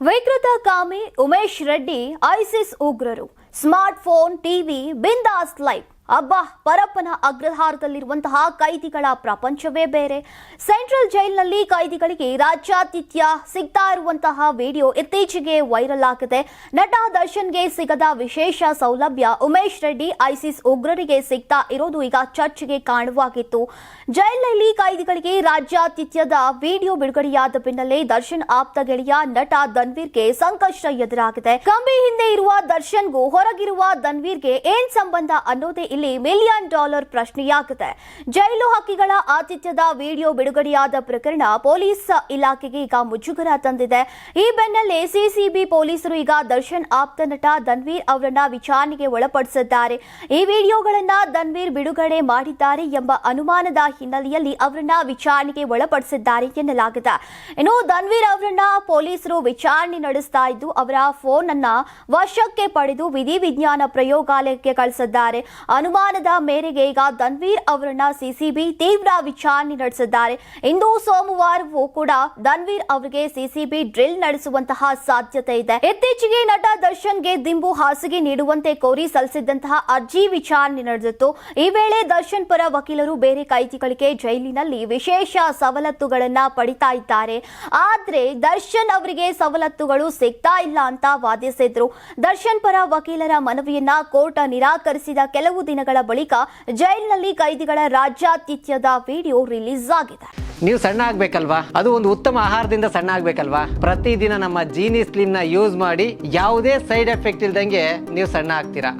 వికృత కామి ఉమేష్ రెడ్డి ఐసిస్ ఉగ్రరు. స్మార్ట్ ఫోన్ టీవీ బిందాస్ లైఫ్ ಅಬ್ಬಾ, ಪರಪ್ಪನ ಅಗ್ರಹಾರದಲ್ಲಿರುವಂತಹ ಕೈದಿಗಳ ಪ್ರಪಂಚವೇ ಬೇರೆ. ಸೆಂಟ್ರಲ್ ಜೈಲ್ನಲ್ಲಿ ಕೈದಿಗಳಿಗೆ ರಾಜ್ಯಾತಿಥ್ಯ ಸಿಗ್ತಾ ಇರುವಂತಹ ವಿಡಿಯೋ ಇತ್ತೀಚೆಗೆ ವೈರಲ್ ಆಗಿದೆ. ನಟ ದರ್ಶನ್ಗೆ ಸಿಗದ ವಿಶೇಷ ಸೌಲಭ್ಯ ಉಮೇಶ್ ರೆಡ್ಡಿ, ಐಸಿಸ್ ಉಗ್ರರಿಗೆ ಸಿಗ್ತಾ ಇರೋದು ಈಗ ಚರ್ಚೆಗೆ ಕಾರಣವಾಗಿತ್ತು. ಜೈಲಿನಲ್ಲಿ ಕೈದಿಗಳಿಗೆ ರಾಜ್ಯಾತಿಥ್ಯದ ವಿಡಿಯೋ ಬಿಡುಗಡೆಯಾದ ಬೆನ್ನಲ್ಲೇ ದರ್ಶನ್ ಆಪ್ತ ಗೆಳೆಯ ನಟ ಧನ್ವೀರ್ಗೆ ಸಂಕಷ್ಟ ಎದುರಾಗಿದೆ. ಕಂಬಿ ಹಿಂದೆ ಇರುವ ದರ್ಶನ್ಗೂ ಹೊರಗಿರುವ ಧನ್ವೀರ್ಗೆ ಏನ್ ಸಂಬಂಧ ಅನ್ನೋದೇ ಇಲ್ಲಿ ಮಿಲಿಯನ್ ಡಾಲರ್ ಪ್ರಶ್ನೆಯಾಗಿದೆ ಜೈಲು ಹಕ್ಕಿಗಳ ಆತಿಥ್ಯದ ವಿಡಿಯೋ ಬಿಡುಗಡೆಯಾದ ಪ್ರಕರಣ ಪೊಲೀಸ್ ಇಲಾಖೆಗೆ ಈಗ ಮುಜುಗರ ತಂದಿದೆ. ಈ ಬೆನ್ನಲ್ಲೇ ಸಿಸಿಬಿ ಪೊಲೀಸರು ಈಗ ದರ್ಶನ್ ಆಪ್ತ ನಟ ಧನ್ವೀರ್ ಅವರನ್ನ ವಿಚಾರಣೆಗೆ ಒಳಪಡಿಸಿದ್ದಾರೆ. ಈ ವಿಡಿಯೋಗಳನ್ನ ಧನ್ವೀರ್ ಬಿಡುಗಡೆ ಮಾಡಿದ್ದಾರೆ ಎಂಬ ಅನುಮಾನದ ಹಿನ್ನೆಲೆಯಲ್ಲಿ ಅವರನ್ನ ವಿಚಾರಣೆಗೆ ಒಳಪಡಿಸಿದ್ದಾರೆ ಎನ್ನಲಾಗಿದೆ. ಇನ್ನು ಧನ್ವೀರ್ ಅವರನ್ನ ಪೊಲೀಸರು ವಿಚಾರಣೆ ನಡೆಸ್ತಾ ಇದ್ದು, ಅವರ ಫೋನ್ ಅನ್ನ ವಶಕ್ಕೆ ಪಡೆದು ವಿಧಿವಿಜ್ಞಾನ ಪ್ರಯೋಗಾಲಯಕ್ಕೆ ಕಳಿಸಿದ್ದಾರೆ. ಅನುಮಾನದ ಮೇರೆಗೆ ಈಗ ಧನ್ವೀರ್ ಅವರನ್ನ ಸಿಸಿಬಿ ತೀವ್ರ ವಿಚಾರಣೆ ನಡೆಸಿದ್ದಾರೆ. ಇಂದು ಸೋಮವಾರವೂ ಕೂಡ ಧನ್ವೀರ್ ಅವರಿಗೆ ಸಿಸಿಬಿ ಡ್ರಿಲ್ ನಡೆಸುವಂತಹ ಸಾಧ್ಯತೆ ಇದೆ. ಇತ್ತೀಚೆಗೆ ನಟ ದರ್ಶನ್ಗೆ ದಿಂಬು ಹಾಸಿಗೆ ನೀಡುವಂತೆ ಕೋರಿ ಸಲ್ಲಿಸಿದ್ದಂತಹ ಅರ್ಜಿ ವಿಚಾರಣೆ ನಡೆದಿತ್ತು. ಈ ವೇಳೆ ದರ್ಶನ್ ಪರ ವಕೀಲರು ಬೇರೆ ಕೈದಿಗಳಿಗೆ ಜೈಲಿನಲ್ಲಿ ವಿಶೇಷ ಸವಲತ್ತುಗಳನ್ನ ಪಡಿತಾ ಇದ್ದಾರೆ. ಆದ್ರೆ ದರ್ಶನ್ ಅವರಿಗೆ ಸವಲತ್ತುಗಳು ಸಿಗ್ತಾ ಇಲ್ಲ ಅಂತ ವಾದಿಸಿದ್ರು. ದರ್ಶನ್ ಪರ ವಕೀಲರ ಮನವಿಯನ್ನ ಕೋರ್ಟ್ ನಿರಾಕರಿಸಿದ ಕೆಲವು ದಿನಗಳ ಬಳಿಕ ಜೈಲಿನಲ್ಲಿ ಕೈದಿಗಳ ರಾಜ್ಯಾತಿಥ್ಯದ ವಿಡಿಯೋ ರಿಲೀಸ್ ಆಗಿದೆ. ನೀವು ಸಣ್ಣ ಆಗ್ಬೇಕಲ್ವಾ? ಅದು ಒಂದು ಉತ್ತಮ ಆಹಾರದಿಂದ ಸಣ್ಣ ಆಗ್ಬೇಕಲ್ವಾ? ಪ್ರತಿದಿನ ನಮ್ಮ ಜೀನಿ ಸ್ಲಿಮ್ನ ಯೂಸ್ ಮಾಡಿ ಯಾವುದೇ ಸೈಡ್ ಎಫೆಕ್ಟ್ ಇಲ್ದಂಗೆ ನೀವು ಸಣ್ಣ ಆಗ್ತೀರಾ?